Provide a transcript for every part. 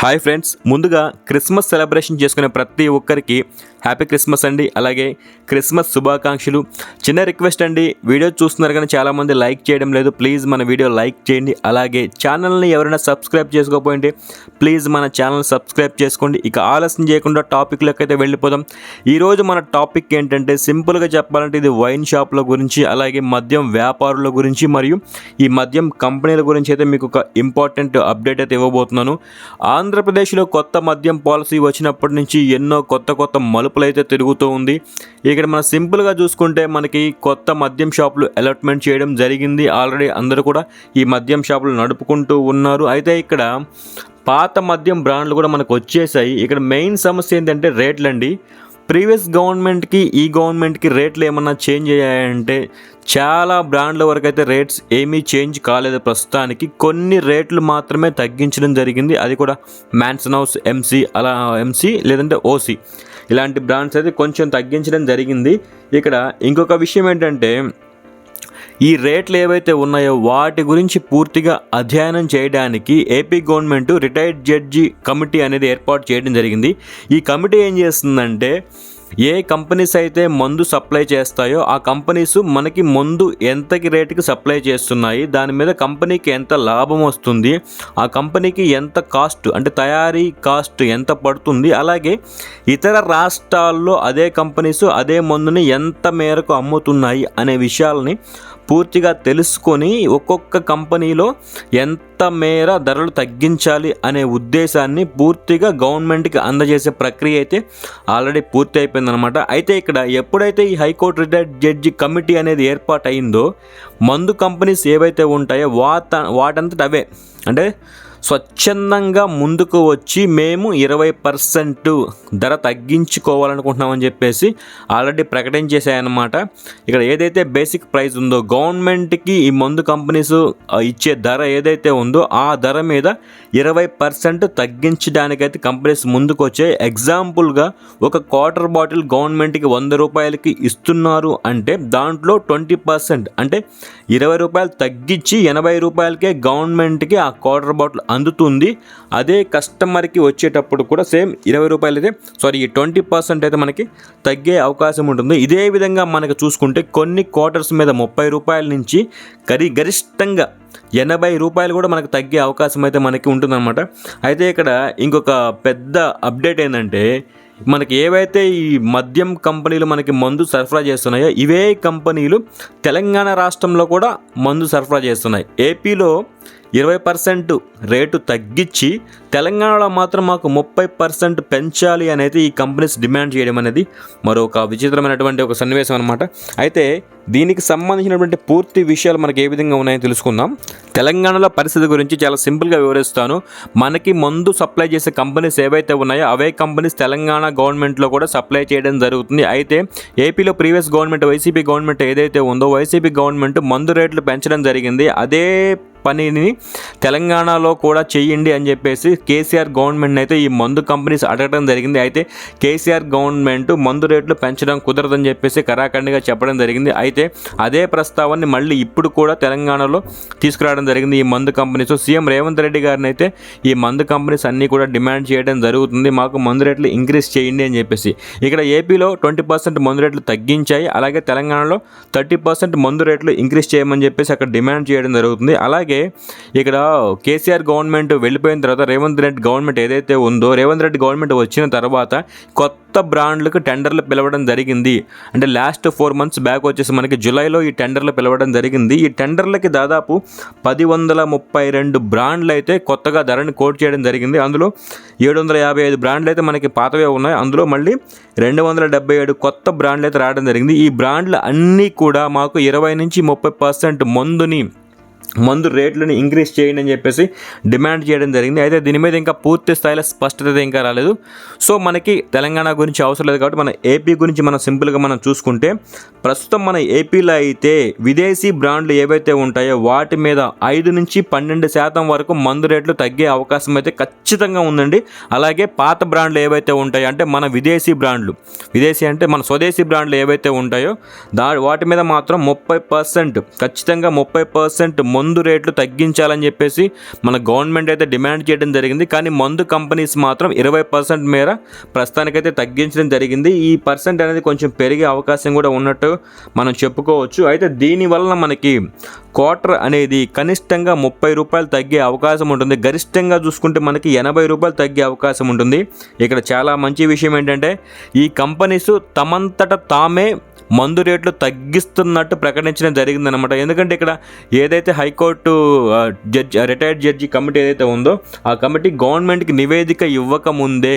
Hi friends ముందుగా Christmas celebration చేసుకునే ప్రతి ఒక్కరికి హ్యాపీ క్రిస్మస్ అండి. అలాగే క్రిస్మస్ శుభాకాంక్షలు. చిన్న రిక్వెస్ట్ అండి వీడియో చూస్తున్నారు కానీ చాలామంది లైక్ చేయడం లేదు. ప్లీజ్ మన వీడియో లైక్ చేయండి. అలాగే ఛానల్ని ఎవరైనా సబ్స్క్రైబ్ చేసుకోకపోయింటే ప్లీజ్ మన ఛానల్ సబ్స్క్రైబ్ చేసుకోండి. ఇక ఆలస్యం చేయకుండా టాపిక్లోకి అయితే వెళ్ళిపోదాం. ఈరోజు మన టాపిక్ ఏంటంటే సింపుల్గా చెప్పాలంటే ఇది వైన్ షాప్ల గురించి అలాగే మద్యం వ్యాపారుల గురించి మరియు ఈ మద్యం కంపెనీల గురించి అయితే మీకు ఒక ఇంపార్టెంట్ అప్డేట్ అయితే ఇవ్వబోతున్నాను. ఆంధ్రప్రదేశ్లో కొత్త మద్యం పాలసీ వచ్చినప్పటి నుంచి ఎన్నో కొత్త కొత్త మలుపులు అయితే తిరుగుతూ ఉంది. ఇక్కడ మనం సింపుల్గా చూసుకుంటే మనకి కొత్త మద్యం షాపులు అలాట్మెంట్ చేయడం జరిగింది. ఆల్రెడీ అందరూ కూడా ఈ మద్యం షాపులు నడుపుకుంటూ ఉన్నారు. అయితే ఇక్కడ పాత మద్యం బ్రాండ్లు కూడా మనకు వచ్చేసాయి. ఇక్కడ మెయిన్ సమస్య ఏంటంటే రేట్లండి ప్రీవియస్ గవర్నమెంట్కి ఈ గవర్నమెంట్కి రేట్లు ఏమన్నా చేంజ్ అయ్యాయంటే చాలా బ్రాండ్ల వరకు అయితే రేట్స్ ఏమీ చేంజ్ కాలేదు ప్రస్తుతానికి. కొన్ని రేట్లు మాత్రమే తగ్గించడం జరిగింది. అది కూడా మ్యాన్సన్ హౌస్ ఎంసీ అలా ఎంసీ లేదంటే ఓసీ ఇలాంటి బ్రాండ్స్ అయితే కొంచెం తగ్గించడం జరిగింది. ఇక్కడ ఇంకొక విషయం ఏంటంటే ఈ రేట్లు ఏవైతే ఉన్నాయో వాటి గురించి పూర్తిగా అధ్యయనం చేయడానికి AP government retired judge committee అనేది ఏర్పాటు చేయడం జరిగింది. ఈ కమిటీ ఏం చేస్తుందంటే ఏ కంపెనీస్ అయితే మందు సప్లై చేస్తాయో ఆ కంపెనీస్ మనకి మందు ఎంతకి రేటుకి సప్లై చేస్తున్నాయి దాని మీద కంపెనీకి ఎంత లాభం వస్తుంది ఆ కంపెనీకి ఎంత కాస్ట్ అంటే తయారీ కాస్ట్ ఎంత పడుతుంది అలాగే ఇతర రాష్ట్రాల్లో అదే కంపెనీస్ అదే మందుని ఎంత మేరకు అమ్ముతున్నాయి అనే విషయాలని పూర్తిగా తెలుసుకొని ఒక్కొక్క కంపెనీలో ఎంత మేర ధరలు తగ్గించాలి అనే ఉద్దేశాన్ని పూర్తిగా గవర్నమెంట్కి అందజేసే ప్రక్రియ అయితే ఆల్రెడీ పూర్తి అయిపోయిందనమాట అయితే ఇక్కడ ఎప్పుడైతే ఈ హైకోర్టు రిటైర్డ్ జడ్జి కమిటీ అనేది ఏర్పాటు అయిందో మందు కంపెనీస్ ఏవైతే ఉంటాయో వాట వాటంతట అవే. అంటే స్వచ్ఛందంగా ముందుకు వచ్చి మేము ఇరవై పర్సెంట్ ధర తగ్గించుకోవాలనుకుంటున్నామని చెప్పేసి ఆల్రెడీ ప్రకటించేసాయన్నమాట ఇక్కడ ఏదైతే బేసిక్ ప్రైస్ ఉందో గవర్నమెంట్కి ఈ మందు కంపెనీస్ ఇచ్చే ధర ఏదైతే ఉందో ఆ ధర మీద ఇరవై పర్సెంట్ తగ్గించడానికైతే కంపెనీస్ ముందుకు వచ్చాయి ఎగ్జాంపుల్గా ఒక క్వార్టర్ బాటిల్ గవర్నమెంట్కి వంద రూపాయలకి ఇస్తున్నారు అంటే దాంట్లో ట్వంటీ పర్సెంట్ అంటే ఇరవై రూపాయలు తగ్గించి ఎనభై రూపాయలకే గవర్నమెంట్కి ఆ క్వార్టర్ బాటిల్ అందుతుంది. అదే కస్టమర్కి వచ్చేటప్పుడు కూడా సేమ్ ఇరవై రూపాయలు అయితే సారీ ఈ ట్వంటీ పర్సెంట్ అయితే మనకి తగ్గే అవకాశం ఉంటుంది. ఇదే విధంగా మనకు చూసుకుంటే కొన్ని క్వార్టర్స్ మీద ముప్పై రూపాయల నుంచి గరి గరిష్టంగా ఎనభై రూపాయలు కూడా మనకు తగ్గే అవకాశం అయితే మనకి ఉంటుందన్నమాట. అయితే ఇక్కడ ఇంకొక పెద్ద అప్డేట్ ఏంటంటే మనకి ఏవైతే ఈ మద్యం కంపెనీలు మనకి మందు సరఫరా చేస్తున్నాయో ఇవే కంపెనీలు తెలంగాణ రాష్ట్రంలో కూడా మందు సరఫరా చేస్తున్నాయి. ఏపీలో ఇరవై పర్సెంట్ రేటు తగ్గించి తెలంగాణలో మాత్రం మాకు ముప్పై పర్సెంట్ పెంచాలి అనేది ఈ కంపెనీస్ డిమాండ్ చేయడం అనేది మరొక విచిత్రమైనటువంటి ఒక సన్నివేశం అనమాట అయితే దీనికి సంబంధించినటువంటి పూర్తి విషయాలు మనకి ఏ విధంగా ఉన్నాయో తెలుసుకుందాం. తెలంగాణలో పరిస్థితి గురించి చాలా సింపుల్గా వివరిస్తాను. మనకి మందు సప్లై చేసే కంపెనీస్ ఏవైతే ఉన్నాయో అవే కంపెనీస్ తెలంగాణ గవర్నమెంట్లో కూడా సప్లై చేయడం జరుగుతుంది. అయితే ఏపీలో ప్రీవియస్ గవర్నమెంట్ వైసీపీ గవర్నమెంట్ ఏదైతే ఉందో వైసీపీ గవర్నమెంట్ మందు రేట్లు పెంచడం జరిగింది. అదే పనిని తెలంగాణలో కూడా చేయండి అని చెప్పేసి కేసీఆర్ గవర్నమెంట్ అయితే ఈ మందు కంపెనీస్ అడగడం జరిగింది. అయితే కేసీఆర్ గవర్నమెంట్ మందు రేట్లు పెంచడం కుదరదని చెప్పేసి కరాఖండిగా చెప్పడం జరిగింది. అయితే అదే ప్రస్తావాన్ని మళ్ళీ ఇప్పుడు కూడా తెలంగాణలో తీసుకురావడం జరిగింది ఈ మందు కంపెనీస్ సీఎం రేవంత్ రెడ్డి గారిని అయితే ఈ మందు కంపెనీస్ అన్నీ కూడా డిమాండ్ చేయడం జరుగుతుంది. మాకు మందు రేట్లు ఇంక్రీజ్ చేయండి అని చెప్పేసి. ఇక్కడ ఏపీలో ట్వంటీ పర్సెంట్ మందు రేట్లు తగ్గించాయి. అలాగే తెలంగాణలో థర్టీ పర్సెంట్ మందు రేట్లు ఇంక్రీజ్ చేయమని చెప్పేసి అక్కడ డిమాండ్ చేయడం జరుగుతుంది. అలాగే ఇక్కడ కేసీఆర్ గవర్నమెంట్ వెళ్ళిపోయిన తర్వాత రేవంత్ రెడ్డి గవర్నమెంట్ ఏదైతే ఉందో రేవంత్ రెడ్డి గవర్నమెంట్ వచ్చిన తర్వాత కొత్త బ్రాండ్లకు టెండర్లు పిలవడం జరిగింది. అంటే లాస్ట్ ఫోర్ మంత్స్ బ్యాక్ వచ్చేసి మనకి జూలైలో ఈ టెండర్లు పిలవడం జరిగింది. ఈ టెండర్లకి దాదాపు పది వందల ముప్పై రెండు బ్రాండ్లు అయితే కొత్తగా ధరని కోట్ చేయడం జరిగింది. అందులో ఏడు వందల యాభై ఐదు బ్రాండ్లు అయితే మనకి పాతవే ఉన్నాయి. అందులో మళ్ళీ రెండు వందల డెబ్బై ఏడు కొత్త బ్రాండ్లు అయితే రావడం జరిగింది. ఈ బ్రాండ్లు అన్నీ కూడా మాకు ఇరవై నుంచి ముప్పై పర్సెంట్ మందుని మందు రేట్లను ఇంక్రీజ్ చేయండి అని చెప్పేసి డిమాండ్ చేయడం జరిగింది. అయితే దీని మీద ఇంకా పూర్తి స్థాయిలో స్పష్టత ఇంకా రాలేదు. సో మనకి తెలంగాణ గురించి అవసరం లేదు కాబట్టి మన ఏపీ గురించి మనం సింపుల్గా మనం చూసుకుంటే ప్రస్తుతం మన ఏపీలో అయితే విదేశీ బ్రాండ్లు ఏవైతే ఉంటాయో వాటి మీద ఐదు నుంచి పన్నెండు శాతం వరకు మందు రేట్లు తగ్గే అవకాశం అయితే ఖచ్చితంగా ఉందండి. అలాగే పాత బ్రాండ్లు ఏవైతే ఉంటాయో అంటే మన విదేశీ బ్రాండ్లు విదేశీ అంటే మన స్వదేశీ బ్రాండ్లు ఏవైతే ఉంటాయో దా వాటి మీద మాత్రం ముప్పై పర్సెంట్ ఖచ్చితంగా ముప్పై పర్సెంట్ మందు రేట్లు తగ్గించాలని చెప్పేసి మన గవర్నమెంట్ అయితే డిమాండ్ చేయడం జరిగింది. కానీ మందు కంపెనీస్ మాత్రం ఇరవై పర్సెంట్ మేర ప్రస్తుతానికైతే తగ్గించడం జరిగింది. ఈ పర్సెంట్ అనేది కొంచెం పెరిగే అవకాశం కూడా ఉన్నట్టు మనం చెప్పుకోవచ్చు. అయితే దీనివల్ల మనకి క్వార్టర్ అనేది కనిష్టంగా ముప్పై రూపాయలు తగ్గే అవకాశం ఉంటుంది. గరిష్టంగా చూసుకుంటే మనకి ఎనభై రూపాయలు తగ్గే అవకాశం ఉంటుంది. ఇక్కడ చాలా మంచి విషయం ఏంటంటే ఈ కంపెనీస్ తమంతట తామే మందు రేట్లు తగ్గిస్తున్నట్టు ప్రకటించడం జరిగిందనమాట ఎందుకంటే ఇక్కడ ఏదైతే high court judge retired judge committee ఏదైతే ఉందో ఆ కమిటీ గవర్నమెంట్కి నివేదిక ఇవ్వకముందే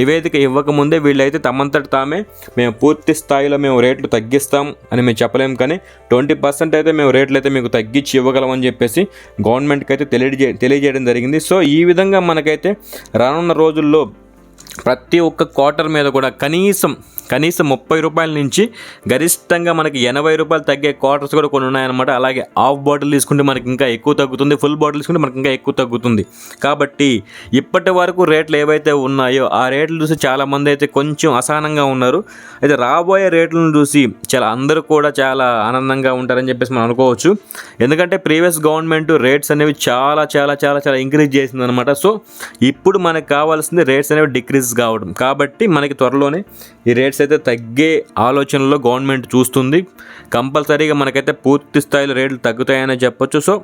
నివేదిక ఇవ్వకముందే వీళ్ళైతే తమంతట తామే మేము పూర్తి స్థాయిలో మేము రేట్లు తగ్గిస్తాం అని మేము చెప్పలేం. కానీ ట్వంటీ పర్సెంట్ అయితే మేము రేట్లు అయితే మీకు తగ్గించి ఇవ్వగలమని చెప్పేసి గవర్నమెంట్కి అయితే తెలియజే తెలియజేయడం జరిగింది. సో ఈ విధంగా మనకైతే రానున్న రోజుల్లో ప్రతి ఒక్క క్వార్టర్ మీద కూడా కనీసం కనీసం ముప్పై రూపాయల నుంచి గరిష్టంగా మనకి ఎనభై రూపాయలు తగ్గే క్వార్టర్స్ కూడా కొన్ని ఉన్నాయన్నమాట. అలాగే హాఫ్ బాటిల్ తీసుకుంటే మనకి ఇంకా ఎక్కువ తగ్గుతుంది ఫుల్ బాటిల్ తీసుకుంటే మనకి ఇంకా ఎక్కువ తగ్గుతుంది. కాబట్టి ఇప్పటి వరకు రేట్లు ఏవైతే ఉన్నాయో ఆ రేట్లు చూసి చాలామంది అయితే కొంచెం అసహనంగా ఉన్నారు. అయితే రాబోయే రేట్లను చూసి చాలా అందరూ కూడా చాలా ఆనందంగా ఉంటారని చెప్పేసి మనం అనుకోవచ్చు. ఎందుకంటే ప్రీవియస్ గవర్నమెంట్ రేట్స్ అనేవి చాలా చాలా చాలా చాలా ఇంక్రీజ్ చేసిందనమాట సో ఇప్పుడు మనకు కావాల్సింది రేట్స్ అనేవి డిక్రీజ్ కావడం. కాబట్టి మనకి త్వరలోనే ఈ రేట్స్ అయితే తగ్గే ఆలోచనలో గవర్నమెంట్ చూస్తుంది. కంపల్సరీగా మనకైతే పూర్తి స్థాయిలో రేట్లు తగ్గుతాయని చెప్పొచ్చు. సో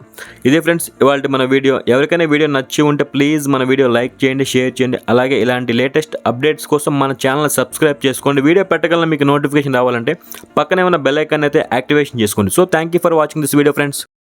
ఇదే ఫ్రెండ్స్ ఇవాళ మన వీడియో. ఎవరికైనా వీడియో నచ్చి ఉంటే ప్లీజ్ మన వీడియో లైక్ చేయండి షేర్ చేయండి. అలాగే ఇలాంటి లేటెస్ట్ అప్డేట్స్ కోసం మన ఛానల్ సబ్స్క్రైబ్ చేసుకోండి. వీడియో పెట్టగల మీకు నోటిఫికేషన్ రావాలంటే పక్కనే ఉన్న బెల్ ఐకాన్ అయితే యాక్టివేషన్ చేసుకోండి. So thank you for watching this video friends